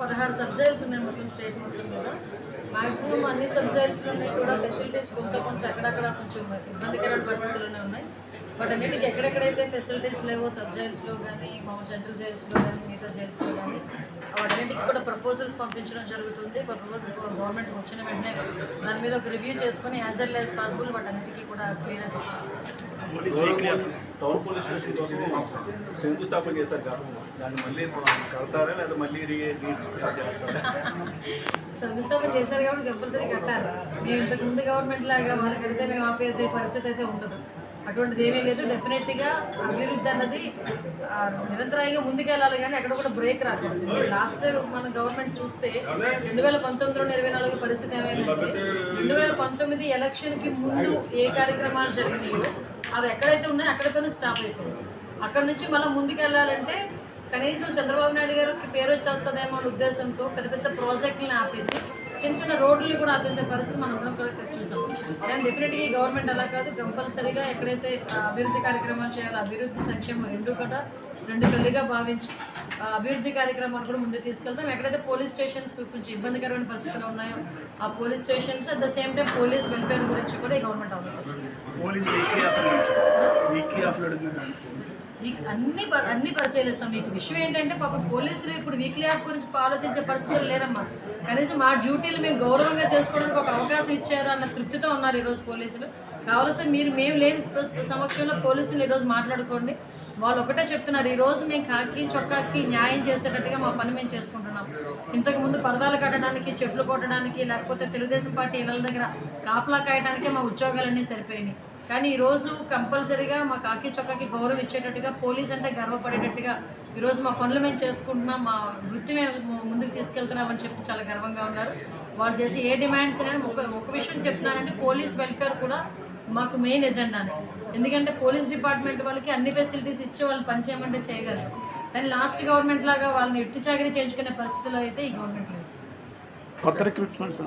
పదహారు సబ్జెక్ట్స్ ఉన్నాయి మొత్తం స్టేట్ మొత్తం మీద. మాక్సిమం అన్ని సబ్జెక్ట్స్లోనే ఉన్నాయి కూడా ఫెసిలిటీస్ కొంత కొంత అక్కడక్కడ కొంచెం ఇబ్బందికరమైన పరిస్థితుల్లోనే ఉన్నాయి. బట్ అన్నిటికీ ఎక్కడెక్కడైతే ఫెసిలిటీస్ లేవో సబ్జెక్ట్స్లో కానీ మామూలు సెంట్రల్ జైల్స్లో కానీ మిగతా జైల్స్లో కానీ వాటన్నిటికీ కూడా ప్రపోజల్స్ పంపించడం జరుగుతుంది. ప్రపోజల్ గవర్నమెంట్ వచ్చిన వెంటనే దాని మీద ఒక రివ్యూ చేసుకొని యాజ్ ఎల్ యాజ్ పాసిబుల్ వాటన్నిటికీ కూడా క్లియరెన్స్ ఇస్తాం. టౌన్ పోలీస్ స్టేషన్ కోసం శంకుస్థాపన చేశారు గతంలో దాన్ని మళ్ళీ మనం కడతారా లేదా మళ్ళీ చేస్తారా? శంకుస్థాపన చేశారు కాబట్టి కంపల్సరీ కట్టారు. మేము ఇంతకు ముందు గవర్నమెంట్ లాగా వాళ్ళు కడితే మేము ఆపేదే పరిస్థితి అయితే ఉండదు. అటువంటిది ఏమీ లేదు. డెఫినెట్గా అభివృద్ధి అన్నది నిరంతరాయంగా ముందుకెళ్ళాలి కానీ అక్కడ కూడా బ్రేక్ రాకూడదు. లాస్ట్ మన గవర్నమెంట్ చూస్తే రెండు వేల పంతొమ్మిదిలో ఇరవై నాలుగు పరిస్థితి ఏమైందంటే రెండు వేల పంతొమ్మిది ఎలక్షన్కి ముందు ఏ కార్యక్రమాలు జరిగినాయో అవి ఎక్కడైతే ఉన్నాయో అక్కడితోనే స్టాప్ అయిపోయింది. అక్కడ నుంచి మళ్ళీ ముందుకెళ్ళాలంటే కనీసం చంద్రబాబు నాయుడు గారికి పేరు వచ్చేస్తుందేమో అనే ఉద్దేశంతో పెద్ద పెద్ద ప్రాజెక్టులను ఆపేసి చిన్న చిన్న రోడ్లు కూడా ఆపేసే పరిస్థితి మనం అందరం కూడా చూసాం. కానీ డెఫినెట్గా గవర్నమెంట్ అలా కాదు కంపల్సరీగా ఎక్కడైతే అభివృద్ధి కార్యక్రమాలు చేయాలో అభివృద్ధి సంక్షేమం రెండు కూడా రెండు కళ్ళుగా భావించి అభివృద్ధి కార్యక్రమాలు కూడా ముందు తీసుకెళ్తాం. ఎక్కడైతే పోలీస్ స్టేషన్స్ కొంచెం ఇబ్బందికరమైన పరిస్థితులు ఉన్నాయో ఆ police stations at the same time police welfare గురించి కూడా ఈ గవర్నమెంట్ ఆలోచిస్తుంది. పోలీస్. అడుగుతున్నాను మీకు అన్ని ప- అన్ని పరిశీలిస్తాం. మీకు విషయం ఏంటంటే పాపం పోలీసులు ఇప్పుడు వీక్లీ యాప్ గురించి ఆలోచించే పరిస్థితులు లేరమ్మా. కనీసం మా డ్యూటీలు మేము గౌరవంగా చేసుకోవడానికి ఒక అవకాశం ఇచ్చారు అన్న తృప్తితో ఉన్నారు ఈరోజు పోలీసులు. కావలసిన మీరు మేము లేని సమక్షంలో పోలీసులు ఈరోజు మాట్లాడుకోండి. వాళ్ళు ఒకటే చెప్తున్నారు ఈరోజు మేము కాకి చొక్కాకి న్యాయం చేసేటట్టుగా మా పని మేము చేసుకుంటున్నాం. ఇంతకుముందు పరదాలు కట్టడానికి చెట్లు కొట్టడానికి లేకపోతే తెలుగుదేశం పార్టీ ఇళ్ళ దగ్గర కాపలా కాయడానికే మా ఉద్యోగాలన్నీ సరిపోయినాయి. కానీ ఈరోజు కంపల్సరీగా మా కాకి చొక్కాకి గౌరవం ఇచ్చేటట్టుగా పోలీస్ అంటే గర్వపడేటట్టుగా ఈరోజు మా పనులు మేము చేసుకుంటున్నాం మా వృత్తి మేము ముందుకు తీసుకెళ్తున్నాం అని చెప్పి చాలా గర్వంగా ఉన్నారు. వాళ్ళు చేసి ఏ డిమాండ్స్ నేను ఒక ఒక విషయం చెప్తున్నానంటే పోలీస్ వెల్ఫేర్ కూడా మాకు మెయిన్ ఎజెండానే ఎందుకంటే పోలీస్ డిపార్ట్మెంట్ వాళ్ళకి అన్ని ఫెసిలిటీస్ ఇచ్చి వాళ్ళు పనిచేయమంటే చేయగలరు. కానీ లాస్ట్ గవర్నమెంట్ లాగా వాళ్ళని ఎట్టి చాకరీ చేయించుకునే పరిస్థితిలో అయితే ఈ గవర్నమెంట్ లేదు. కొత్త రిక్రూట్మెంట్స్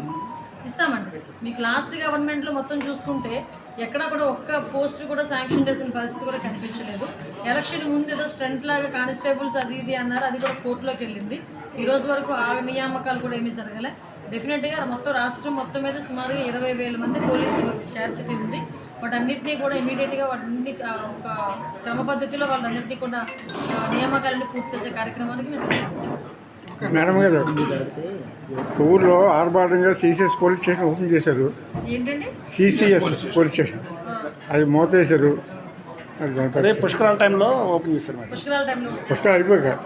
ఇస్తామండి. మీకు లాస్ట్ గవర్నమెంట్లో మొత్తం చూసుకుంటే ఎక్కడ కూడా ఒక్క పోస్ట్ కూడా శాంక్షన్ చేసిన పరిస్థితి కూడా కనిపించలేదు. ఎలక్షన్ ముందు ఏదో స్ట్రెంట్ లాగా కానిస్టేబుల్స్ అది ఇది అన్నారు అది కూడా కోర్టులోకి వెళ్ళింది. ఈ రోజు వరకు ఆ నియామకాలు కూడా ఏమీ జరగలే. డెఫినెట్గా మొత్తం రాష్ట్రం మొత్తం మీద సుమారుగా ఇరవై వేల మంది పోలీసులు స్కార్సిటీ ఉంది. వాటన్నిటినీ కూడా ఇమీడియట్గా వాటిని ఒక క్రమ పద్ధతిలో వాళ్ళందరినీ కూడా ఆ, నియామకాలన్నీ పూర్తి చేసే కార్యక్రమానికి మేము మేడం గారు ఊర్లో ఆర్భాటంగా సిసిఎస్ పోలీస్ స్టేషన్ ఓపెన్ చేశారు. ఏంటండి? CCS police station. అది మూతేశారు. అది పుష్కరాల టైంలో ఓపెన్ చేశారు మేడం. పుష్కరాల అయిపోయాక.